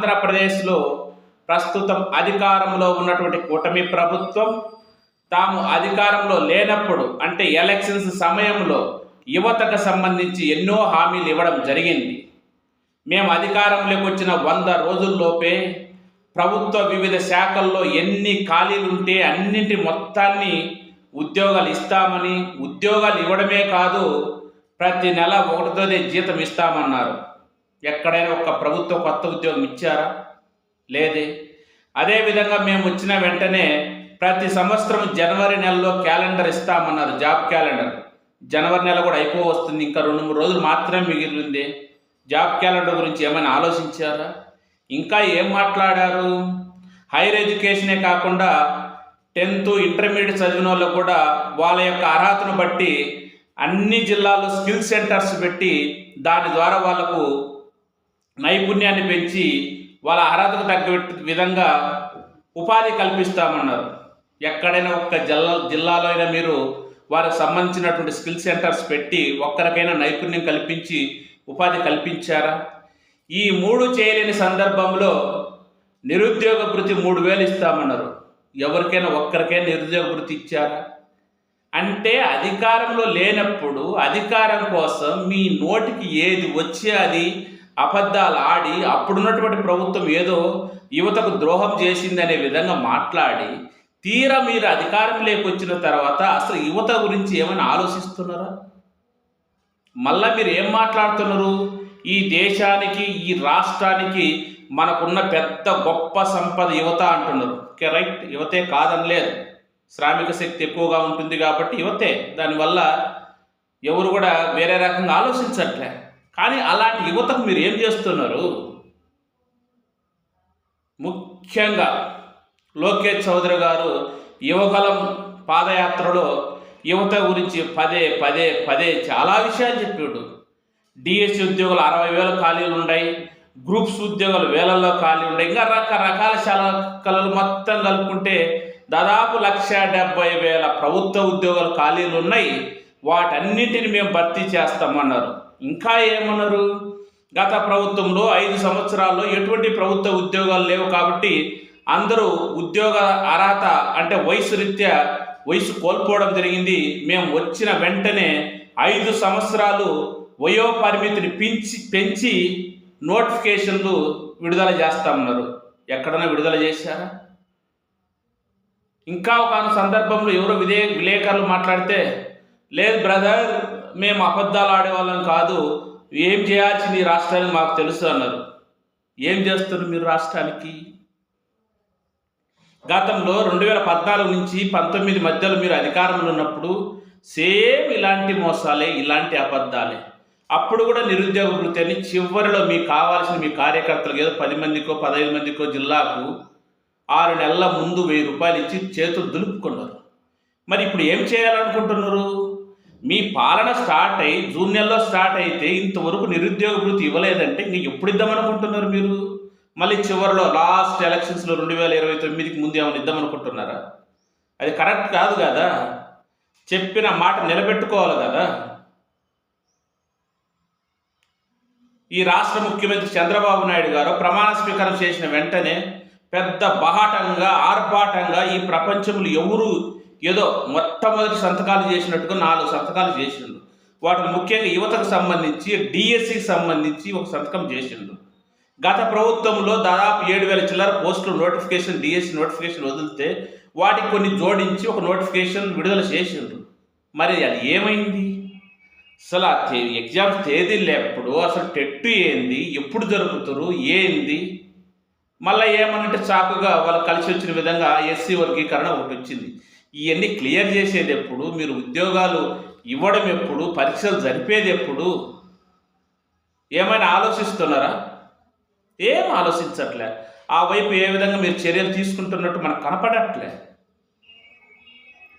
ఆంధ్రప్రదేశ్లో ప్రస్తుతం అధికారంలో ఉన్నటువంటి కూటమి ప్రభుత్వం తాము అధికారంలో లేనప్పుడు అంటే ఎలక్షన్స్ సమయంలో యువతకు సంబంధించి ఎన్నో హామీలు ఇవ్వడం జరిగింది. మేము అధికారంలోకి వచ్చిన వంద రోజుల్లోపే ప్రభుత్వ వివిధ శాఖల్లో ఎన్ని ఖాళీలు ఉంటే అన్నింటి మొత్తాన్ని ఉద్యోగాలు ఇస్తామని ఉద్యోగాలు ఇవ్వడమే కాదు ప్రతి నెల ఒకటితోనే జీతం ఇస్తామన్నారు. ఎక్కడైనా ఒక ప్రభుత్వ కొత్త ఉద్యోగం ఇచ్చారా? లేదే. అదేవిధంగా మేము వచ్చిన వెంటనే ప్రతి సంవత్సరం జనవరి నెలలో క్యాలెండర్ ఇస్తామన్నారు జాబ్ క్యాలెండర్. జనవరి నెల కూడా అయిపో వస్తుంది ఇంకా రెండు మూడు రోజులు మాత్రమే మిగిలింది. జాబ్ క్యాలెండర్ గురించి ఏమైనా ఆలోచించారా? ఇంకా ఏం మాట్లాడారు? హైయర్ ఎడ్యుకేషనే కాకుండా టెన్త్ ఇంటర్మీడియట్ చదివిన వాళ్ళు కూడా వాళ్ళ యొక్క అర్హతను బట్టి అన్ని జిల్లాలో స్కిల్ సెంటర్స్ పెట్టి దాని ద్వారా వాళ్ళకు నైపుణ్యాన్ని పెంచి వాళ్ళ అర్హతకు తగ్గ విధంగా ఉపాధి కల్పిస్తామన్నారు. ఎక్కడైనా ఒక్క జిల్లా జిల్లాలో అయినా మీరు వారికి సంబంధించినటువంటి స్కిల్ సెంటర్స్ పెట్టి ఒక్కరికైనా నైపుణ్యం కల్పించి ఉపాధి కల్పించారా? ఈ మూడు చేయలేని సందర్భంలో నిరుద్యోగ భృతి మూడు వేలు ఇస్తామన్నారు. ఎవరికైనా ఒక్కరికైనా నిరుద్యోగ భృతి ఇచ్చారా? అంటే అధికారంలో లేనప్పుడు అధికారం కోసం మీ నోటికి ఏది వచ్చే అది అబద్ధాలు ఆడి అప్పుడున్నటువంటి ప్రభుత్వం ఏదో యువతకు ద్రోహం చేసిందనే విధంగా మాట్లాడి తీరా మీరు అధికారం లేకొచ్చిన తర్వాత అసలు యువత గురించి ఏమైనా ఆలోచిస్తున్నారా? మళ్ళా మీరు ఏం మాట్లాడుతున్నారు? ఈ దేశానికి ఈ రాష్ట్రానికి మనకున్న పెద్ద గొప్ప సంపద యువత అంటున్నారు. రైట్. యువతే కాదని లేదు. శ్రామిక శక్తి ఎక్కువగా ఉంటుంది కాబట్టి యువతే. దానివల్ల ఎవరు కూడా వేరే రకంగా ఆలోచించట్లే. కానీ అలాంటి యువతకు మీరు ఏం చేస్తున్నారు? ముఖ్యంగా లోకేష్ చౌదరి గారు యువకలం పాదయాత్రలో యువత గురించి పదే పదే పదే చాలా విషయాలు చెప్పాడు. డిఎస్సి ఉద్యోగులు అరవై వేల ఖాళీలు ఉన్నాయి. గ్రూప్స్ ఉద్యోగాలు వేలల్లో ఖాళీ ఉన్నాయి ఇంకా రకరకాల శాఖలు మొత్తం కలుపుకుంటే దాదాపు లక్ష డెబ్బై వేల ప్రభుత్వ ఉద్యోగాలు ఖాళీలు ఉన్నాయి. వాటన్నింటిని మేము భర్తీ చేస్తామన్నారు. ఇంకా ఏమన్నారు? గత ప్రభుత్వంలో ఐదు సంవత్సరాల్లో ఎటువంటి ప్రభుత్వ ఉద్యోగాలు లేవు కాబట్టి అందరూ ఉద్యోగ అర్హత అంటే వయసు రీత్యా వయసు కోల్పోవడం జరిగింది. మేము వచ్చిన వెంటనే ఐదు సంవత్సరాలు వయో పరిమితిని పెంచి పెంచి నోటిఫికేషన్లు విడుదల చేస్తామన్నారు. ఎక్కడైనా విడుదల చేశారా? ఇంకా ఒక సందర్భంలో ఎవరో విదే విలేకరులు మాట్లాడితే లేదు బ్రదర్ మేము అబద్ధాలు ఆడేవాళ్ళం కాదు. ఏం చేయాల్సింది ఈ రాష్ట్రానికి మాకు తెలుసు అన్నారు. ఏం చేస్తారు మీరు రాష్ట్రానికి? గతంలో రెండు వేల పద్నాలుగు నుంచి పంతొమ్మిది మధ్యలో మీరు అధికారంలో ఉన్నప్పుడు సేమ్ ఇలాంటి మోసాలే ఇలాంటి అబద్ధాలే. అప్పుడు కూడా నిరుద్యోగ వృత్తి అని చివరిలో మీకు కావాల్సిన మీ కార్యకర్తలకు ఏదో పది మందికో పదహైదు మందికో జిల్లాకు ఆరు నెలల ముందు వెయ్యి రూపాయలు ఇచ్చి చేతులు దులుపుకున్నారు. మరి ఇప్పుడు ఏం చేయాలనుకుంటున్నారు? మీ పాలన స్టార్ట్ అయ్యి జూన్ నెలలో స్టార్ట్ అయితే ఇంతవరకు నిరుద్యోగ భృతి ఇవ్వలేదంటే ఇంక ఎప్పుడు ఇద్దామనుకుంటున్నారు మీరు? మళ్ళీ చివరిలో లాస్ట్ ఎలక్షన్స్లో రెండు వేల ఇరవై తొమ్మిదికి ముందు ఏమైనా ఇద్దామనుకుంటున్నారా? అది కరెక్ట్ కాదు కదా? చెప్పిన మాట నిలబెట్టుకోవాలి కదా? ఈ రాష్ట్ర ముఖ్యమంత్రి చంద్రబాబు నాయుడు గారు ప్రమాణ స్వీకారం చేసిన వెంటనే పెద్ద బహాటంగా ఆర్భాటంగా ఈ ప్రపంచంలో ఎవరు ఏదో మొట్టమొదటి సంతకాలు చేసినట్టుగా నాలుగు సంతకాలు చేసిండు. వాటిని ముఖ్యంగా యువతకు సంబంధించి డిఎస్సికి సంబంధించి ఒక సంతకం చేసిండు. గత ప్రభుత్వంలో దాదాపు ఏడు వేల చిల్లర పోస్టులు నోటిఫికేషన్ డిఎస్సి నోటిఫికేషన్ వదిలితే వాటికి కొన్ని జోడించి ఒక నోటిఫికేషన్ విడుదల చేసిండు. మరి అది ఏమైంది? అసలు ఆ ఎగ్జామ్స్ తేదీలు లేప్పుడు అసలు టెట్ ఏంది? ఎప్పుడు జరుపుతారు? ఏంది? మళ్ళీ ఏమనంటే చాకుగా వాళ్ళు కలిసి వచ్చిన విధంగా ఎస్సీ వర్గీకరణ ఒకటి వచ్చింది. ఇవన్నీ క్లియర్ చేసేది ఎప్పుడు మీరు ఉద్యోగాలు ఇవ్వడం ఎప్పుడు పరీక్షలు జరిపేది ఎప్పుడు ఏమైనా ఆలోచిస్తున్నారా? ఏం ఆలోచించట్లే. ఆ వైపు ఏ విధంగా మీరు చర్యలు తీసుకుంటున్నట్టు మనకు కనపడట్లే.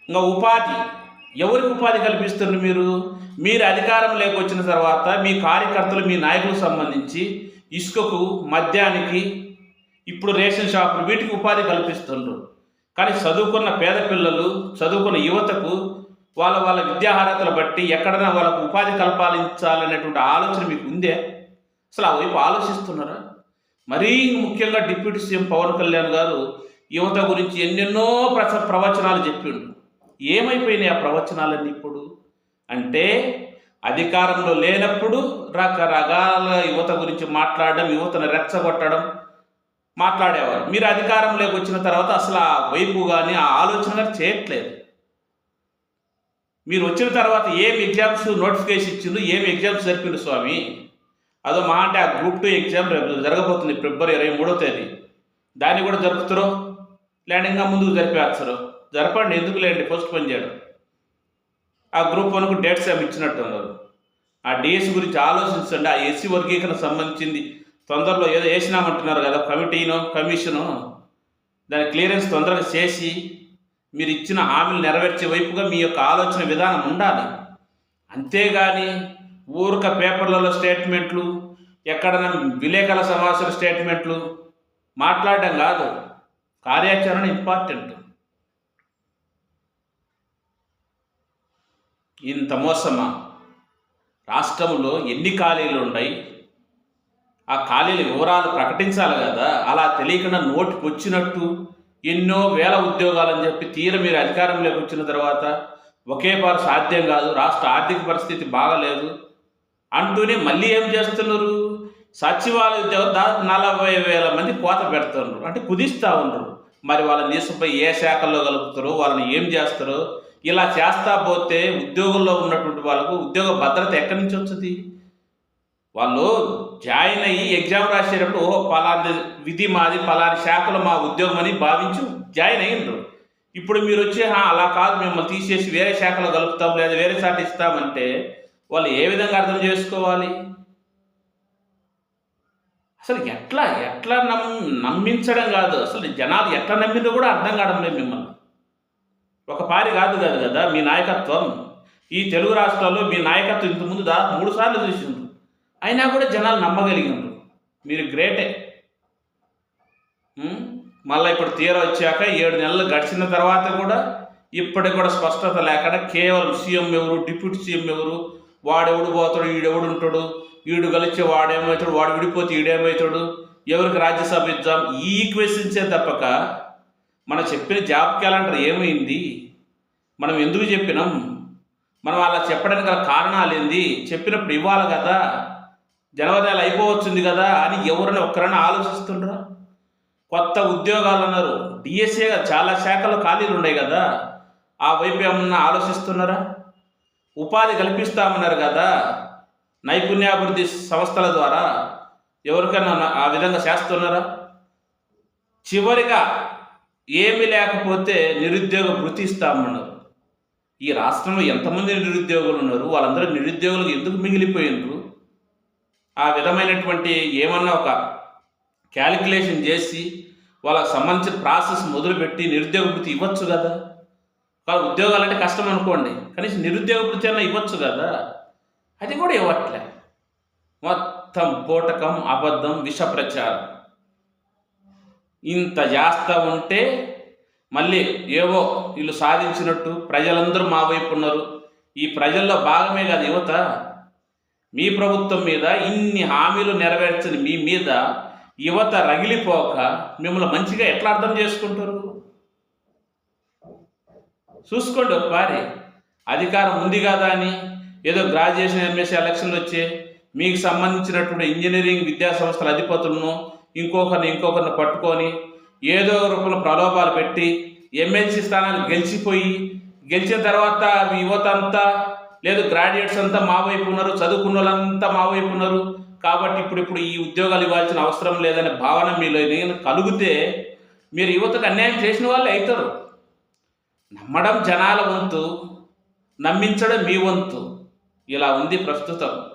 ఇంకా ఉపాధి ఎవరికి ఉపాధి కల్పిస్తున్నారు మీరు? మీరు అధికారం లేకొచ్చిన తర్వాత మీ కార్యకర్తలు మీ నాయకులకు సంబంధించి ఇసుకకు మద్యానికి ఇప్పుడు రేషన్ షాపులు వీటికి ఉపాధి కల్పిస్తుండ్రు కానీ చదువుకున్న పేద పిల్లలు చదువుకున్న యువతకు వాళ్ళ వాళ్ళ విద్యార్హతలు బట్టి ఎక్కడైనా వాళ్ళకు ఉపాధి కల్పాలించాలనేటువంటి ఆలోచన మీకు ఉందే? అసలు ఆ వైపు ఆలోచిస్తున్నారా? మరీ ముఖ్యంగా డిప్యూటీ సీఎం పవన్ కళ్యాణ్ గారు యువత గురించి ఎన్నెన్నో ప్రచ ప్రవచనాలు చెప్పిండు. ఏమైపోయినాయి ఆ ప్రవచనాలన్నీ ఇప్పుడు? అంటే అధికారంలో లేనప్పుడు రకరకాల యువత గురించి మాట్లాడడం యువతను రెచ్చగొట్టడం మాట్లాడేవారు. మీరు అధికారంలోకి వచ్చిన తర్వాత అసలు ఆ వైపు కానీ ఆ ఆలోచన కానీ చేయట్లేదు. మీరు వచ్చిన తర్వాత ఏం ఎగ్జామ్స్ నోటిఫికేషన్ ఇచ్చిందో ఏం ఎగ్జామ్స్ జరిపిండు స్వామి? అదో మా అంటే ఆ గ్రూప్ టూ ఎగ్జామ్ రేపు జరగబోతుంది ఫిబ్రవరి ఇరవై మూడో తేదీ. దాన్ని కూడా జరుపుతారు? ల్యాండింగ్గా ఇంకా ముందుకు జరిపేస్తారు జరపండి ఎందుకు లేండి పోస్ట్ పోన్ చేయడం. ఆ గ్రూప్ వన్కు డేట్స్ ఏమి ఇచ్చినట్టు ఉన్నారు. ఆ డిఎస్ గురించి ఆలోచించండి. ఆ ఎస్సీ వర్గీకరణ సంబంధించింది తొందరలో ఏదో వేసినామంటున్నారు కదా కమిటీనో కమిషను. దాని క్లియరెన్స్ తొందరగా చేసి మీరు ఇచ్చిన హామీలు నెరవేర్చే వైపుగా మీ యొక్క ఆలోచన విధానం ఉండాలి. అంతేగాని ఊరిక పేపర్లలో స్టేట్మెంట్లు ఎక్కడైనా విలేకరుల సమావేశాల స్టేట్మెంట్లు మాట్లాడడం కాదు. కార్యాచరణ ఇంపార్టెంట్. ఇంత మోసమా? రాష్ట్రంలో ఎన్ని ఖాళీలు ఉన్నాయి ఆ ఖాళీల వివరాలు ప్రకటించాలి కదా. అలా తెలియకుండా నోటికి వచ్చినట్టు ఎన్నో వేల ఉద్యోగాలని చెప్పి తీర మీరు అధికారంలోకి వచ్చిన తర్వాత ఒకే పారు సాధ్యం కాదు. రాష్ట్ర ఆర్థిక పరిస్థితి బాగలేదు. అంటూనే మళ్ళీ ఏం చేస్తున్నారు? సచివాలయ ఉద్యోగ నలభై వేల మంది కోత పెడుతున్నారు. అంటే కుదిస్తూ ఉన్నారు. మరి వాళ్ళ తీసుకుపోయి ఏ శాఖల్లో కలుపుతారో వాళ్ళని ఏం చేస్తారో ఇలా చేస్తా పోతే ఉద్యోగంలో ఉన్నటువంటి వాళ్ళకు ఉద్యోగ భద్రత ఎక్కడి నుంచి వచ్చింది వాళ్ళు జాయిన్ అయ్యి ఎగ్జామ్ రాసేటప్పుడు ఓహో పలాని విధి మాది పలాని శాఖలో మా ఉద్యోగం అని భావించి జాయిన్ అయ్యిండ్రు. ఇప్పుడు మీరు వచ్చి అలా కాదు మిమ్మల్ని తీసేసి వేరే శాఖలో కలుపుతాం లేదా వేరే శాఖ ఇస్తామంటే వాళ్ళు ఏ విధంగా అర్థం చేసుకోవాలి? అసలు ఎట్లా ఎట్లా నమ్ నమ్మించడం కాదు. అసలు జనాలు ఎట్లా నమ్మిందో కూడా అర్థం కావడం లేదు మిమ్మల్ని. ఒక పారి కాదు కాదు కదా మీ నాయకత్వం. ఈ తెలుగు రాష్ట్రాల్లో మీ నాయకత్వం ఇంతకుముందు దాదాపు మూడు సార్లు చూసింది అయినా కూడా జనాలు నమ్మగలిగినారు. మీరు గ్రేటే. మళ్ళీ ఇప్పుడు తీర వచ్చాక ఏడు నెలలు గడిచిన తర్వాత కూడా ఇప్పటికి కూడా స్పష్టత లేకుండా కేవలం సీఎం ఎవరు డిప్యూటీ సీఎం ఎవరు వాడెవడు పోతాడు ఈడెవడు ఉంటాడు ఈడు కలిసి వాడేమవుతాడు వాడు విడిపోతే ఈడేమవుతాడు ఎవరికి రాజ్యసభ ఇద్దాం ఈ క్వశ్చన్సే తప్పక మనం చెప్పిన జాబ్ క్యాలెండర్ ఏమైంది? మనం ఎందుకు చెప్పినాం? మనం అలా చెప్పడానికి గల కారణాలు ఏంది? చెప్పినప్పుడు ఇవ్వాలి కదా. జనవరి అయిపోవచ్చుంది కదా అని ఎవరైనా ఒక్కరైనా ఆలోచిస్తుండ్రా? కొత్త ఉద్యోగాలు అన్నారు. డిఎస్ఏగా చాలా శాఖలు ఖాళీలు ఉన్నాయి కదా. ఆ వైపు ఏమన్నా ఆలోచిస్తున్నారా? ఉపాధి కల్పిస్తామన్నారు కదా నైపుణ్యాభివృద్ధి సంస్థల ద్వారా. ఎవరికైనా ఆ విధంగా చేస్తున్నారా? చివరిగా ఏమి లేకపోతే నిరుద్యోగ భృతి ఇస్తామన్నారు. ఈ రాష్ట్రంలో ఎంతమంది నిరుద్యోగులు ఉన్నారు? వాళ్ళందరూ నిరుద్యోగులకు ఎందుకు మిగిలిపోయినారు? ఆ విధమైనటువంటి ఏమన్నా ఒక క్యాలిక్యులేషన్ చేసి వాళ్ళకి సంబంధించిన ప్రాసెస్ మొదలుపెట్టి నిరుద్యోగ వృత్తి ఇవ్వచ్చు కదా? కాదు ఉద్యోగాలు అంటే కష్టం అనుకోండి కనీసం నిరుద్యోగ వృత్తి అన్న ఇవ్వచ్చు కదా? అది కూడా ఇవ్వట్లే. మొత్తం పూటకం అబద్ధం విష ప్రచారం. ఇంత చేస్తూ ఉంటే మళ్ళీ ఏవో వీళ్ళు సాధించినట్టు ప్రజలందరూ మా వైపు ఉన్నారు. ఈ ప్రజల్లో భాగమే కాదు యువత. మీ ప్రభుత్వం మీద ఇన్ని హామీలు నెరవేర్చని మీ మీద యువత రగిలిపోక మిమ్మల్ని మంచిగా ఎట్లా అర్థం చేసుకుంటారు? చూసుకోండి ఒకసారి. అధికారం ఉంది కదా అని ఏదో గ్రాడ్యుయేషన్ ఎంఎస్సీ ఎలక్షన్లు వచ్చే మీకు సంబంధించినటువంటి ఇంజనీరింగ్ విద్యా సంస్థల అధిపతులను ఇంకొకరిని ఇంకొకరిని పట్టుకొని ఏదో రూపంలో ప్రలోభాలు పెట్టి ఎమ్మెల్సీ స్థానాలు గెలిచిపోయి గెలిచిన తర్వాత యువత అంతా లేదు గ్రాడ్యుయేట్స్ అంతా మా వైపు ఉన్నారు చదువుకున్న వాళ్ళంతా మా వైపు ఉన్నారు. కాబట్టి ఇప్పుడు ఇప్పుడు ఈ ఉద్యోగాలు ఇవ్వాల్సిన అవసరం లేదనే భావన మీలో కలిగితే మీరు యువతకు అన్యాయం చేసిన వాళ్ళే అవుతారు. నమ్మడం జనాల వంతు నమ్మించడం మీ వంతు. ఇలా ఉంది ప్రస్తుతం.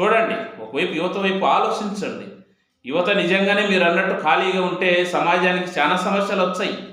చూడండి ఒకవైపు యువత వైపు ఆలోచించండి. యువత నిజంగానే మీరు అన్నట్టు ఖాళీగా ఉంటే సమాజానికి చాలా సమస్యలు వచ్చాయి.